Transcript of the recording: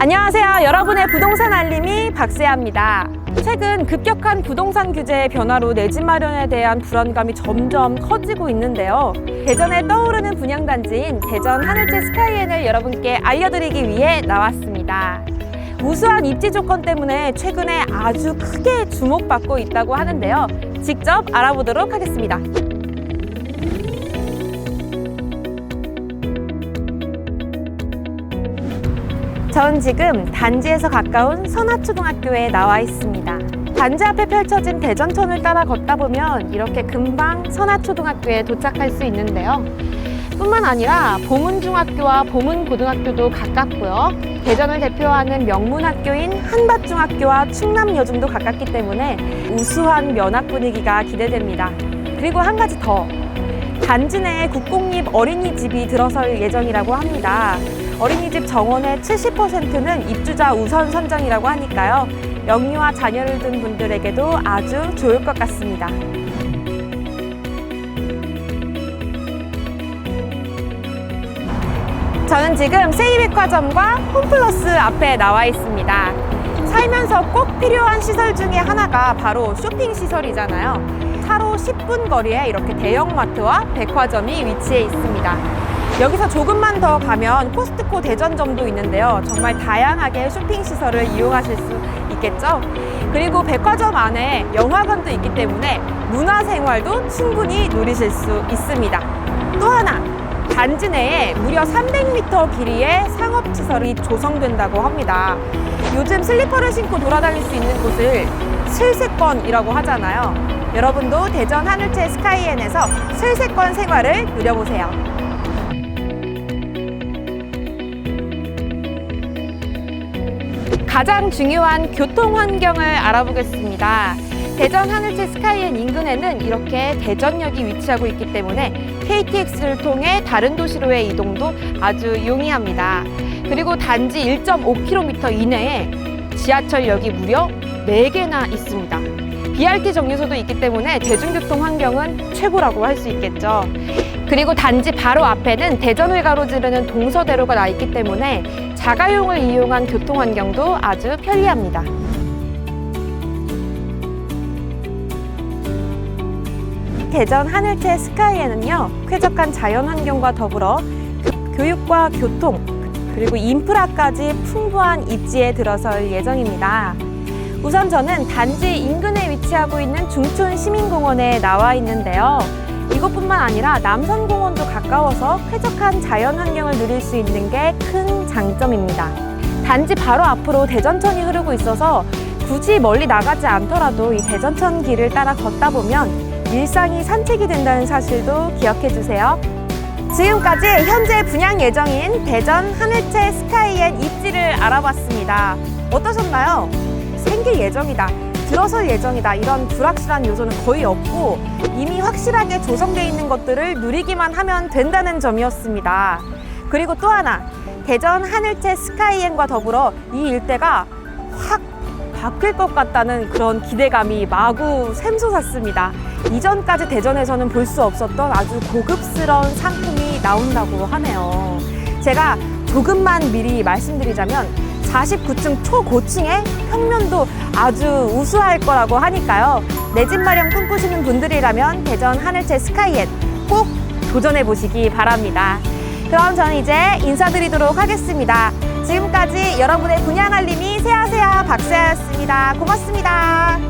안녕하세요. 여러분의 부동산 알림이 박세아입니다. 최근 급격한 부동산 규제의 변화로 내 집 마련에 대한 불안감이 점점 커지고 있는데요. 대전에 떠오르는 분양단지인 대전 하늘채 스카이엔을 여러분께 알려드리기 위해 나왔습니다. 우수한 입지 조건 때문에 최근에 아주 크게 주목받고 있다고 하는데요. 직접 알아보도록 하겠습니다. 전 지금 단지에서 가까운 선화초등학교에 나와 있습니다. 단지 앞에 펼쳐진 대전천을 따라 걷다 보면 이렇게 금방 선화초등학교에 도착할 수 있는데요. 뿐만 아니라 보문중학교와 보문고등학교도 가깝고요. 대전을 대표하는 명문학교인 한밭중학교와 충남여중도 가깝기 때문에 우수한 면학 분위기가 기대됩니다. 그리고 한 가지 더. 단지 내에 국공립 어린이집이 들어설 예정이라고 합니다. 어린이집 정원의 70%는 입주자 우선 선정이라고 하니까요. 영유아 자녀를 둔 분들에게도 아주 좋을 것 같습니다. 저는 지금 세이백화점과 홈플러스 앞에 나와 있습니다. 살면서 꼭 필요한 시설 중에 하나가 바로 쇼핑 시설이잖아요. 차로 10분 거리에 이렇게 대형마트와 백화점이 위치해 있습니다. 여기서 조금만 더 가면 코스트코 대전점도 있는데요. 정말 다양하게 쇼핑 시설을 이용하실 수 있겠죠. 그리고 백화점 안에 영화관도 있기 때문에 문화생활도 충분히 누리실 수 있습니다. 또 하나, 단지 내에 무려 300m 길이의 상업시설이 조성된다고 합니다. 요즘 슬리퍼를 신고 돌아다닐 수 있는 곳을 슬세권이라고 하잖아요. 여러분도 대전 하늘채 스카이엔에서 슬세권 생활을 누려보세요. 가장 중요한 교통 환경을 알아보겠습니다. 대전 하늘채 스카이엔 인근에는 이렇게 대전역이 위치하고 있기 때문에 KTX를 통해 다른 도시로의 이동도 아주 용이합니다. 그리고 단지 1.5km 이내에 지하철역이 무려 4개나 있습니다. BRT 정류소도 있기 때문에 대중교통 환경은 최고라고 할 수 있겠죠. 그리고 단지 바로 앞에는 대전을 가로지르는 동서대로가 나 있기 때문에 자가용을 이용한 교통 환경도 아주 편리합니다. 대전 하늘채 스카이에는요 쾌적한 자연 환경과 더불어 교- 교육과 교통 그리고 인프라까지 풍부한 입지에 들어설 예정입니다. 우선 저는 단지 인근에 위치하고 있는 중촌 시민공원에 나와 있는데요. 이곳뿐만 아니라 남선공원도 가까워서 쾌적한 자연 환경을 누릴 수 있는 게 큰 장점입니다. 단지 바로 앞으로 대전천이 흐르고 있어서 굳이 멀리 나가지 않더라도 이 대전천 길을 따라 걷다 보면 일상이 산책이 된다는 사실도 기억해 주세요. 지금까지 현재 분양 예정인 대전 하늘채 스카이엔 입지를 알아봤습니다. 어떠셨나요? 생길 예정이다. 들어설 예정이다. 이런 불확실한 요소는 거의 없고 이미 확실하게 조성되어 있는 것들을 누리기만 하면 된다는 점이었습니다. 그리고 또 하나, 대전 하늘채 스카이엔과 더불어 이 일대가 확 바뀔 것 같다는 그런 기대감이 마구 샘솟았습니다. 이전까지 대전에서는 볼 수 없었던 아주 고급스러운 상품이 나온다고 하네요. 제가 조금만 미리 말씀드리자면 49층 초고층의 평면도 아주 우수할 거라고 하니까요. 내 집 마련 꿈꾸시는 분들이라면 대전 하늘채 스카이엔 꼭 도전해 보시기 바랍니다. 그럼 저는 이제 인사드리도록 하겠습니다. 지금까지 여러분의 분양 알림이 세아세아 박세아였습니다. 고맙습니다.